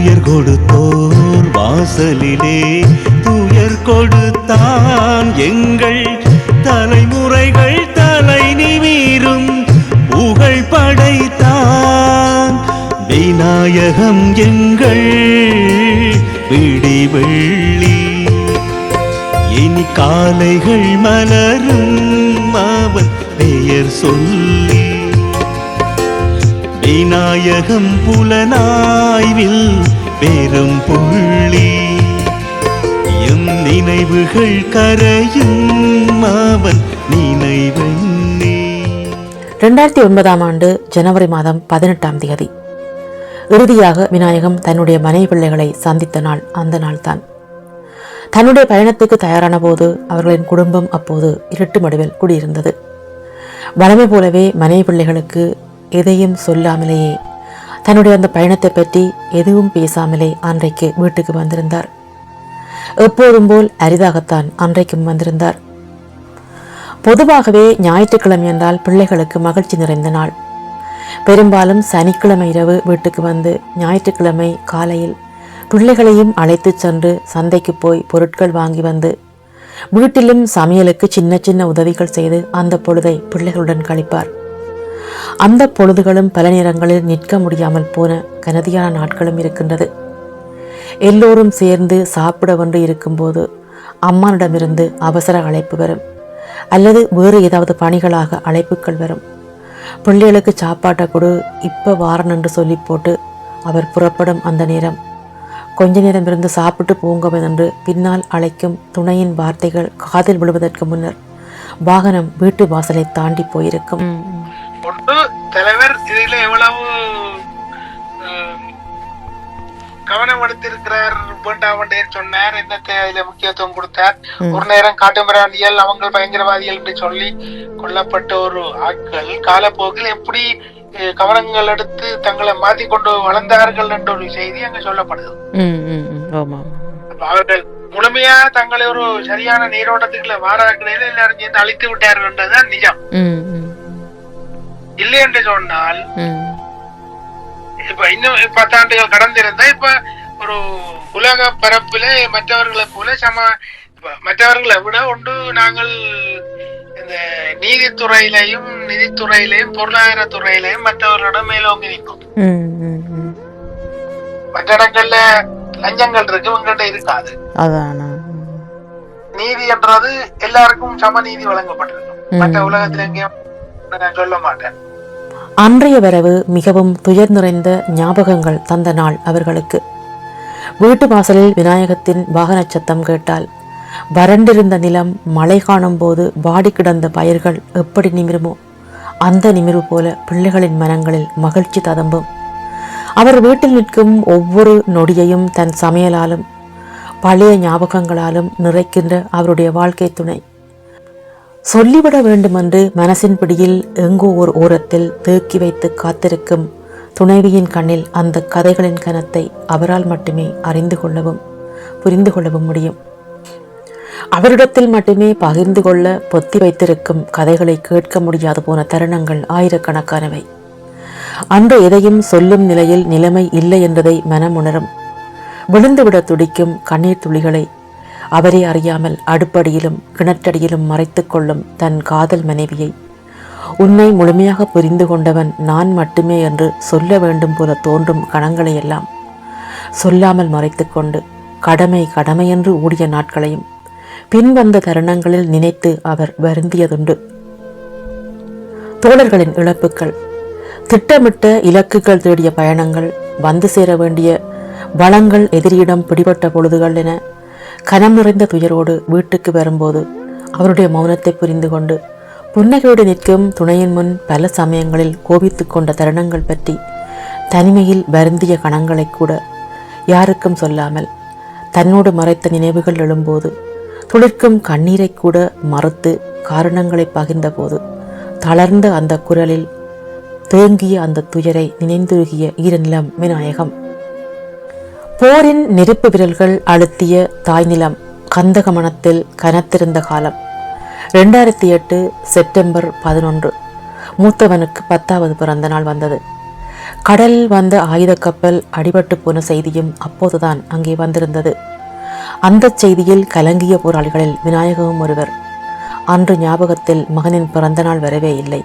துயர் கொடுத்தோர் வாசலிலே துயர் கொடுத்தான் எங்கள் தலைமுறைகள் தலை நிமீரும் புகழ் படைத்தான். விநாயகம் எங்கள் விடி வெள்ளி. இனி காலைகள் மலரும் அவன் பெயர் சொல்ல. விநாயகம் புலனாய்வில் பெரும் புள்ளி. எம் நினைவுகள் கரையும் அவன் நினைவெண்ணே. ரெண்டாயிரத்தி ஒன்பதாம் ஆண்டு ஜனவரி மாதம் பதினெட்டாம் தேதி. இறுதியாக விநாயகம் தன்னுடைய மனைவி பிள்ளைகளை சந்தித்த நாள் அந்த நாள்தான். தன்னுடைய பயணத்துக்கு தயாரான போது அவர்களின் குடும்பம் அப்போது இருட்டு மடுவில் குடியிருந்தது. வளமை போலவே மனைவி பிள்ளைகளுக்கு எதையும் சொல்லாமலேயே தன்னுடைய அந்த பயணத்தை பற்றி எதுவும் பேசாமலே அன்றைக்கு வீட்டுக்கு வந்திருந்தார். எப்போதும் போல் அரிதாகத்தான் அன்றைக்கும் வந்திருந்தார். பொதுவாகவே ஞாயிற்றுக்கிழமை என்றால் பிள்ளைகளுக்கு மகிழ்ச்சி நிறைந்த நாள். பெரும்பாலும் சனிக்கிழமை இரவு வீட்டுக்கு வந்து ஞாயிற்றுக்கிழமை காலையில் பிள்ளைகளையும் அழைத்துச் சென்று சந்தைக்கு போய் பொருட்கள் வாங்கி வந்து வீட்டிலும் சமையலுக்கு சின்ன சின்ன உதவிகள் செய்து அந்த பொழுதை பிள்ளைகளுடன் கழிப்பார். அந்த பொழுதுகளும் பல நேரங்களில் நிற்க முடியாமல் போன கனதியான நாட்களும் இருக்கின்றது. எல்லோரும் சேர்ந்து சாப்பிட வந்து இருக்கும்போது அம்மானிடமிருந்து அவசர அழைப்பு வரும். அல்லது வேறு ஏதாவது பணிகளாக அழைப்புகள் வரும். பிள்ளைகளுக்கு சாப்பாட்டை கொடு இப்போ வாரன் என்று சொல்லி போட்டு அவர் புறப்படும் அந்த நேரம். கொஞ்ச நேரம் இருந்து சாப்பிட்டு போங்கவன் என்று பின்னால் அழைக்கும் துணையின் வார்த்தைகள் காதில் விழுவதற்கு முன்னர் வாகனம் வீட்டு வாசலை தாண்டி போயிருக்கும். ஒன்று தலைவர் இதுல எவ்வளவு கவனம் எடுத்திருக்கிறார் வேண்டாம் சொன்னார். என்னத்தை இதுல முக்கியத்துவம் கொடுத்தார். ஒரு நேரம் காட்டுமிராண்டியல் அவங்க பயங்கரவாதிகள் என்று சொல்லி கொல்லப்பட்ட ஒரு ஆட்கள் காலப்போக்கில் எப்படி கவனங்கள் எடுத்து தங்களை மாத்தி கொண்டு வளர்ந்தார்கள் என்ற ஒரு செய்தி அங்க சொல்லப்படுது. அவர்கள் முழுமையா தங்களை ஒரு சரியான நீரோட்டத்துக்குள்ள வாராக்கிடையில எல்லாரும் சேர்ந்து அழித்து விட்டார்கள் என்றதுதான் நிஜம். இல்லை என்று சொன்னால் இப்ப இன்னும் பத்தாண்டுகள் கடந்திருந்தா இப்ப ஒரு உலக பரப்புல மற்றவர்களை போல சம மற்றவர்களை விட ஒன்று நாங்கள் இந்த நீதித்துறையிலையும் நிதித்துறையிலையும் பொருளாதார துறையிலையும் மற்றவர்களிடம் மேலோங்கி நிற்கும். மற்ற இடங்கள்ல லஞ்சங்கள் இருக்கு உங்கள்கிட்ட இருக்காது. அதானா? நீதி என்றது எல்லாருக்கும் சம நீதி வழங்கப்பட்டிருக்கும் மற்ற உலகத்துல எங்கேயும் நான் சொல்ல மாட்டேன். அன்றைய வரவு மிகவும் துயர் நிறைந்த ஞாபகங்கள் தந்த நாள் அவர்களுக்கு. வீட்டு வாசலில் விநாயகத்தின் வாகனச் சத்தம் கேட்டால் வறண்டிருந்த நிலம் மழை காணும் போது வாடி கிடந்த பயிர்கள் எப்படி நிமிருமோ அந்த நிமிர்வு போல பிள்ளைகளின் மனங்களில் மகிழ்ச்சி ததம்பும். அவர் வீட்டில் நிற்கும் ஒவ்வொரு நொடியையும் தன் சமையலாலும் பழைய ஞாபகங்களாலும் நிறைக்கின்ற அவருடைய வாழ்க்கை துணை. சொல்லிவிட வேண்டுமென்று மனசின் பிடியில் எங்கோ ஒரு ஓரத்தில் தேக்கி வைத்து காத்திருக்கும் துணைவியின் கண்ணில் அந்த கதைகளின் கனத்தை அவரால் மட்டுமே அறிந்து கொள்ளவும் புரிந்து கொள்ளவும் முடியும். அவரிடத்தில் மட்டுமே பகிர்ந்து கொள்ள பொத்தி வைத்திருக்கும் கதைகளை கேட்க முடியாது போன தருணங்கள் ஆயிரக்கணக்கானவை. அன்று எதையும் சொல்லும் நிலையில் நிலைமை இல்லை என்பதை மனம் உணரும். விழுந்துவிட துடிக்கும் கண்ணீர் துளிகளை அவரே அறியாமல் அடுப்படியிலும் கிணற்றடியிலும் மறைத்து கொள்ளும் தன் காதல் மனைவியை. உன்னை முழுமையாக புரிந்து கொண்டவன் நான் மட்டுமே என்று சொல்ல வேண்டும் போல தோன்றும் கணங்களை எல்லாம் சொல்லாமல் மறைத்துக்கொண்டு கடமை கடமையென்று ஓடிய நாட்களையும் பின்வந்த தருணங்களில் நினைத்து அவர் வருந்தியதுண்டு. தோழர்களின் இழப்புக்கள் திட்டமிட்ட இலக்குகள் தேடிய பயணங்கள் வந்து சேர வேண்டிய வளங்கள் எதிரியிடம் பிடிபட்ட பொழுதுகள் என கனம் நிறைந்த துயரோடு வீட்டுக்கு வரும்போது அவருடைய மௌனத்தை புரிந்து கொண்டு புன்னகையோடு நிற்கும் துணையின் முன் பல சமயங்களில் கோபித்து கொண்ட தருணங்கள் பற்றி தனிமையில் வருந்திய கணங்களை கூட யாருக்கும் சொல்லாமல் தன்னோடு மறைத்த நினைவுகள் எழும்போது துளிர்க்கும் கண்ணீரை கூட மறுத்து காரணங்களை பகிர்ந்தபோது தளர்ந்த அந்த குரலில் தேங்கிய அந்த துயரை நினைந்துருகிய ஈரநிலம் விநாயகம் போரின் நெருப்பு விரல்கள் அழுத்திய தாய்நிலம் கந்தகமணத்தில் கனத்திருந்த காலம். ரெண்டாயிரத்தி எட்டு செப்டம்பர் பதினொன்று. மூத்தவனுக்கு பத்தாவது பிறந்த நாள் வந்தது. கடல் வந்த ஆயுத கப்பல் அடிபட்டு போன செய்தியும் அப்போதுதான் அங்கே வந்திருந்தது. அந்த செய்தியில் கலங்கிய போராளிகளில் விநாயகவும் ஒருவர். அன்று ஞாபகத்தில் மகனின் பிறந்த நாள் வரவே இல்லை.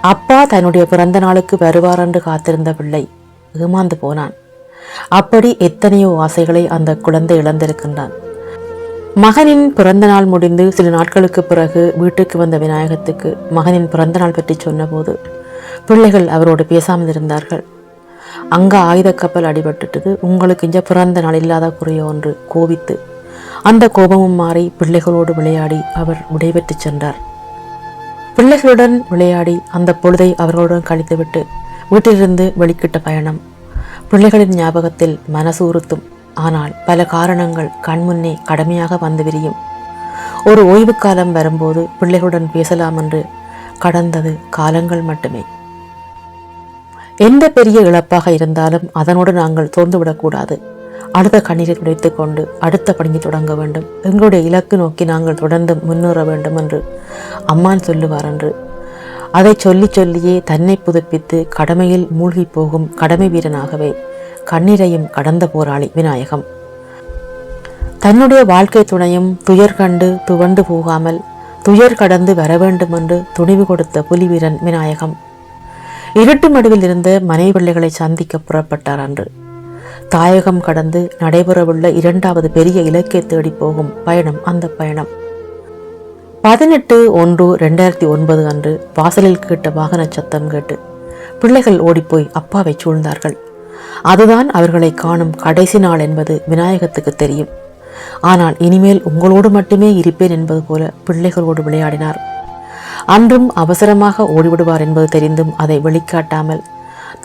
அப்பா தன்னுடைய பிறந்த நாளுக்கு வருவார் என்று காத்திருந்த பிள்ளை ஏமாந்து போனான். அப்படி எத்தனையோ ஆசைகளை அந்த குழந்தை இழந்திருக்கின்றான். மகனின் பிறந்த நாள் முடிந்து சில நாட்களுக்கு பிறகு வீட்டுக்கு வந்த விநாயகத்துக்கு மகனின் பிறந்த நாள் பற்றி சொன்னபோது பிள்ளைகள் அவரோடு பேசாமல் இருந்தார்கள். அங்க ஆயுத கப்பல் அடிபட்டுட்டது. உங்களுக்கு இஞ்ச பிறந்த நாள் இல்லாத குறைய ஒன்று கோபித்து அந்த கோபமும் மாறி பிள்ளைகளோடு விளையாடி அவர் விடைபெற்று சென்றார். பிள்ளைகளுடன் விளையாடி அந்த பொழுதை அவர்களுடன் கழித்துவிட்டு வீட்டிலிருந்து வெளிக்கிட்ட பயணம். பிள்ளைகளின் ஞாபகத்தில் மனசு உறுத்தும் ஆனால் பல காரணங்கள் கண்முன்னே கடமையாக வந்து விரியும். ஒரு ஓய்வு காலம் வரும்போது பிள்ளைகளுடன் பேசலாம் என்று கடந்தது காலங்கள் மட்டுமே. எந்த பெரிய இழப்பாக இருந்தாலும் அதனோடு நாங்கள் சோர்ந்துவிடக்கூடாது அடுத்த கண்ணீரை துடைத்து கொண்டு அடுத்த பணியை தொடங்க வேண்டும். எங்களுடைய இலக்கு நோக்கி நாங்கள் தொடர்ந்து முன்னேற வேண்டும் என்று அம்மான் சொல்லுவார் என்று அதை சொல்லி சொல்லியே தன்னை புதுப்பித்து கடமையில் மூழ்கி போகும் கடமை வீரனாகவே கண்ணீரையும் கடந்த போராளி விநாயகம். தன்னுடைய வாழ்க்கை துணையும் துயர் கண்டு துவண்டு போகாமல் துயர் கடந்து வர வேண்டும் என்று துணிவு கொடுத்த புலிவீரன் விநாயகம். இருட்டு மடுவில் இருந்த மனை பிள்ளைகளை சந்திக்க புறப்பட்டார் அன்று. தாயகம் கடந்து நடைபெறவுள்ள இரண்டாவது பெரிய இலக்கை தேடி போகும் பயணம் அந்த பயணம். பதினெட்டு ஒன்று ரெண்டாயிரத்தி ஒன்பது அன்று வாசலில் கேட்ட வாகன சத்தம் கேட்டு பிள்ளைகள் ஓடிப்போய் அப்பாவை சூழ்ந்தார்கள். அதுதான் அவர்களை காணும் கடைசி நாள் என்பது விநாயகத்துக்கு தெரியும். ஆனால் இனிமேல் உங்களோடு மட்டுமே இருப்பேன் என்பது போல பிள்ளைகளோடு விளையாடினார். அன்றும் அவசரமாக ஓடிவிடுவார் என்பது தெரிந்தும் அதை வெளிக்காட்டாமல்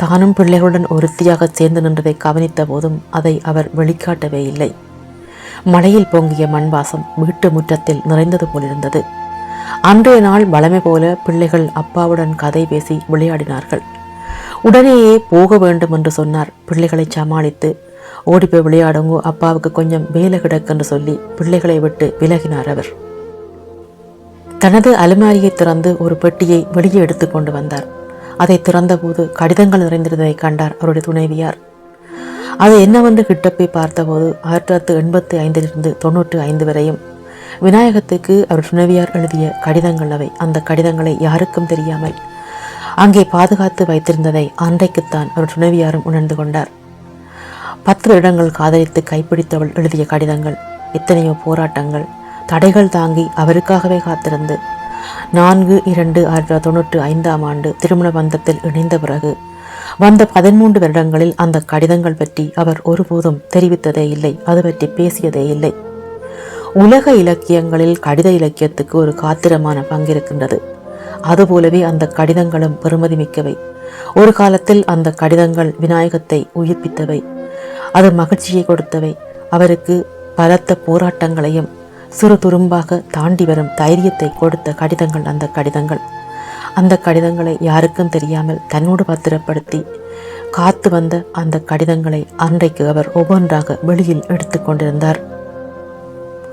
தானும் பிள்ளைகளுடன் ஒருத்தியாக சேர்ந்து நின்றதை கவனித்த போதும் அதை அவர் வெளிக்காட்டவே இல்லை. மழையில் பொங்கிய மண்வாசம் வீட்டு முற்றத்தில் நிறைந்தது போலிருந்தது. அன்றைய நாள் வளமை போல பிள்ளைகள் அப்பாவுடன் கதை பேசி விளையாடினார்கள். உடனேயே போக வேண்டும் என்று சொன்னார். பிள்ளைகளை சமாளித்து ஓடி போய் விளையாடுங்கோ அப்பாவுக்கு கொஞ்சம் வேலை கிடக்கென்று சொல்லி பிள்ளைகளை விட்டு விலகினார் அவர். தனது அலுமாரியை திறந்து ஒரு பெட்டியை வெளியே எடுத்துக்கொண்டு வந்தார். அதை திறந்தபோது கடிதங்கள் நிறைந்திருந்ததை கண்டார் அவருடைய துணைவியார். அது என்னவென்று கிட்ட போய் பார்த்தபோது ஆயிரத்தி தொள்ளாயிரத்தி எண்பத்தி ஐந்திலிருந்து தொண்ணூற்றி ஐந்து வரையும். விநாயகத்துக்கு அவர் துணைவியார் எழுதிய கடிதங்கள் அவை. அந்த கடிதங்களை யாருக்கும் தெரியாமல் அங்கே பாதுகாத்து வைத்திருந்ததை அன்றைக்குத்தான் அவர் துணைவியாரும் உணர்ந்து கொண்டார். பத்து இடங்கள் காதலித்து கைப்பிடித்தவள் எழுதிய கடிதங்கள் எத்தனையோ போராட்டங்கள் தடைகள் தாங்கி அவருக்காகவே காத்திருந்து. நான்கு இரண்டு ஆயிரத்தி தொள்ளாயிரத்தி தொண்ணூற்றி ஐந்தாம் ஆண்டு திருமண பந்தத்தில் இணைந்த பிறகு வந்த பதிமூன்று வருடங்களில் அந்த கடிதங்கள் பற்றி அவர் ஒருபோதும் தெரிவித்ததே இல்லை. அது பற்றி பேசியதே இல்லை. உலக இலக்கியங்களில் கடித இலக்கியத்துக்கு ஒரு காத்திரமான பங்கிருக்கின்றது. அதுபோலவே அந்த கடிதங்களும் பெருமதி மிக்கவை. ஒரு காலத்தில் அந்த கடிதங்கள் விநாயகத்தை உயிர்ப்பித்தவை. அது மகிழ்ச்சியை கொடுத்தவை. அவருக்கு பலத்த போராட்டங்களையும் சிறு துரும்பாக தாண்டி வரும் தைரியத்தை கொடுத்த கடிதங்கள் அந்த கடிதங்கள். அந்த கடிதங்களை யாருக்கும் தெரியாமல் தன்னோடு பத்திரப்படுத்தி காத்து வந்த அந்த கடிதங்களை அன்றைக்கு அவர் ஒவ்வொன்றாக வெளியில் எடுத்துக்கொண்டிருந்தார்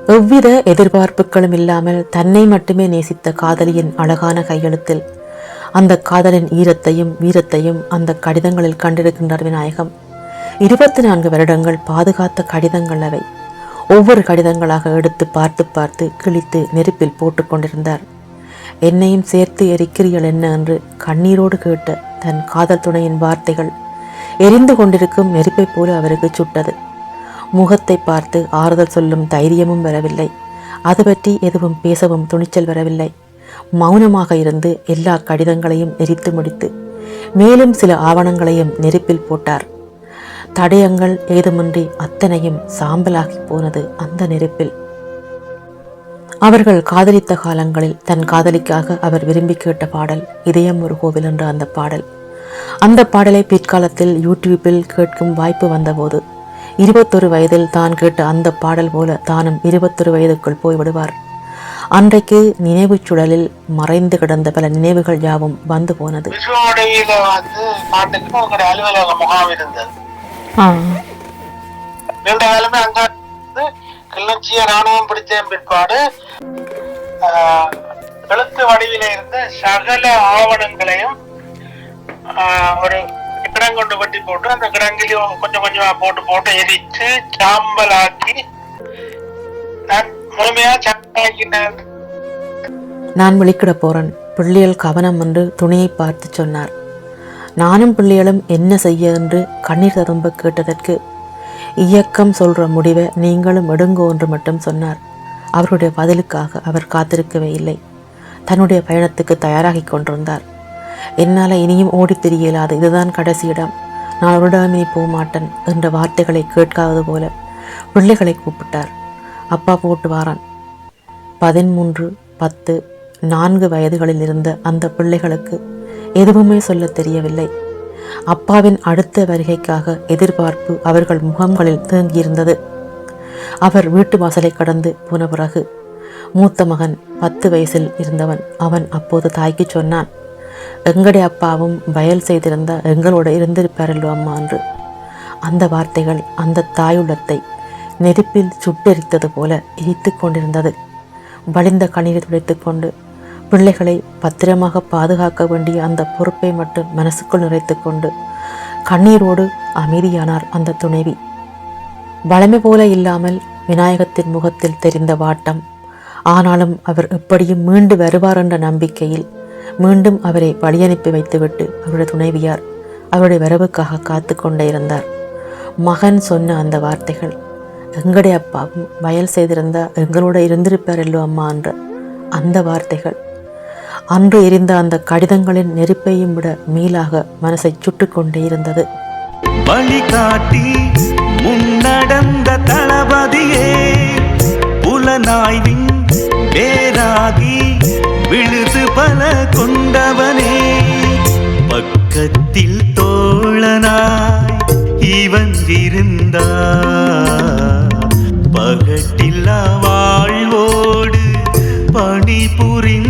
எவ்வித எதிர்பார்ப்புகளும் இல்லாமல் தன்னை மட்டுமே நேசித்த காதலியின் அழகான கையெழுத்தில் அந்த காதலின் ஈரத்தையும் வீரத்தையும் அந்த கடிதங்களில் கண்டிருக்கின்றார் விநாயகம். இருபத்தி நான்கு வருடங்கள் பாதுகாத்த கடிதங்கள் அவை. ஒவ்வொரு கடிதங்களாக எடுத்து பார்த்து பார்த்து கிழித்து நெருப்பில் போட்டுக் கொண்டிருந்தார். என்னையும் சேர்த்து எரிக்கிறீர்கள் என்ன என்று கண்ணீரோடு கேட்ட தன் காதல் துணையின் வார்த்தைகள். எரிந்து கொண்டிருக்கும் நெருப்பைப் போல அவருக்கு சுட்டது. முகத்தை பார்த்து ஆறுதல் சொல்லும் தைரியமும் வரவில்லை. அது பற்றி எதுவும் பேசவும் துணிச்சல் வரவில்லை. மௌனமாக இருந்து எல்லா கடிதங்களையும் எரித்து முடித்து மேலும் சில ஆவணங்களையும் நெருப்பில் போட்டார். தடயங்கள் ஏதுமின்றி அத்தனையும் சாம்பலாகி போனது அந்த நெருப்பில். அவர்கள் காதலித்த காலங்களில் தன் காதலிக்காக அவர் விரும்பி கேட்ட பாடல் இதயம் ஒரு கோவில் என்ற அந்த பாடல். அந்த பாடலை பிற்காலத்தில் யூடியூப்பில் கேட்கும் வாய்ப்பு வந்தபோது இருபத்தொரு வயதில் தான் கேட்ட அந்த பாடல் போல தானும் இருபத்தொரு வயதுக்குள் போய்விடுவார். அன்றைக்கு நினைவுச் சுழலில் மறைந்து கிடந்த பல நினைவுகள் யாவும் வந்து போனது. அலுவலக முகாம் இருந்தது. கிளர்ச்சிய ராணுவம் பிடித்த பிற்பாடு எழுத்து வடிவில இருந்த சகல ஆவணங்களையும் ஒரு கிடங்கு கொண்டு வெட்டி போட்டு அந்த கிடங்கிலையும் கொஞ்சம் கொஞ்சமா போட்டு போட்டு எரிச்சு சாம்பலாக்கி நான் முழுமையா சட்டாக்கினார் நான் விழிக்கிட போறேன். பிள்ளைகள் கவனம் என்று துணையை பார்த்து சொன்னார். நானும் பிள்ளைகளும் என்ன செய்ய என்று கண்ணீர் ததும்ப கேட்டதற்கு இயக்கம் சொல்கிற முடிவை நீங்களும் எடுங்கோ என்று மட்டும் சொன்னார். அவருடைய பதிலுக்காக அவர் காத்திருக்கவே இல்லை. தன்னுடைய பயணத்துக்கு தயாராகி கொண்டிருந்தார். என்னால் இனியும் ஓடித் தெரியலாது இயலாது. இதுதான் கடைசி இடம். நான் அவரிடம் இனி போக மாட்டேன் என்ற வார்த்தைகளை கேட்காதது போல பிள்ளைகளை கூப்பிட்டார். அப்பா போட்டு வாரான். பதிமூன்று பத்து நான்கு வயதுகளில் இருந்த அந்த பிள்ளைகளுக்கு எதுவுமே சொல்லத் தெரியவில்லை. அப்பாவின் அடுத்த வருகைக்காக எதிர்பார்ப்பு அவர்கள் முகங்களில் தேங்கியிருந்தது. அவர் வீட்டு வாசலை கடந்து போன பிறகு மூத்த மகன் பத்து வயசில் இருந்தவன் அவன் அப்போது தாய்க்கு சொன்னான் எங்களுடைய அப்பாவும் வயல் செய்திருந்த எங்களோட இருந்திருப்பாரல்லோ அம்மா என்று. அந்த வார்த்தைகள் அந்த தாயுள்ளத்தை நெருப்பில் சுட்டெரித்தது போல எரித்து கொண்டிருந்தது. வலிந்த கண்ணீரை துடைத்து கொண்டு பிள்ளைகளை பத்திரமாக பாதுகாக்க வேண்டிய அந்த பொறுப்பை மட்டும் மனசுக்குள் நிறைத்து கொண்டு கண்ணீரோடு அமைதியானார் அந்த துணைவி. வளமை போல இல்லாமல் விநாயகத்தின் முகத்தில் தெரிந்த வாட்டம். ஆனாலும் அவர் எப்படியும் மீண்டு வருவார் என்ற நம்பிக்கையில் மீண்டும் அவரை வழியனுப்பி வைத்துவிட்டு அவருடைய துணைவியார் அவருடைய வரவுக்காக காத்து கொண்டே இருந்தார். மகன் சொன்ன அந்த வார்த்தைகள் எங்களுடைய அப்பாவும் வயல் செய்திருந்தா எங்களோட இருந்திருப்பார் இல்லோ அம்மா என்ற அந்த வார்த்தைகள் அன்று எரிந்த அந்த கடிதங்களின் நெருப்பையும் விட மீளாக மனசை சுட்டுக்கொண்டே இருந்தது. வழிகாட்டி முன்னடந்த தளபதியே புலனாய்வின் பேராகி விழுது பல கொண்டவனே. பக்கத்தில் தோழனாய் இவன் இருந்தா பகட்டில்லா வாழ்வோடு பணி புரிந்த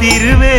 திருவே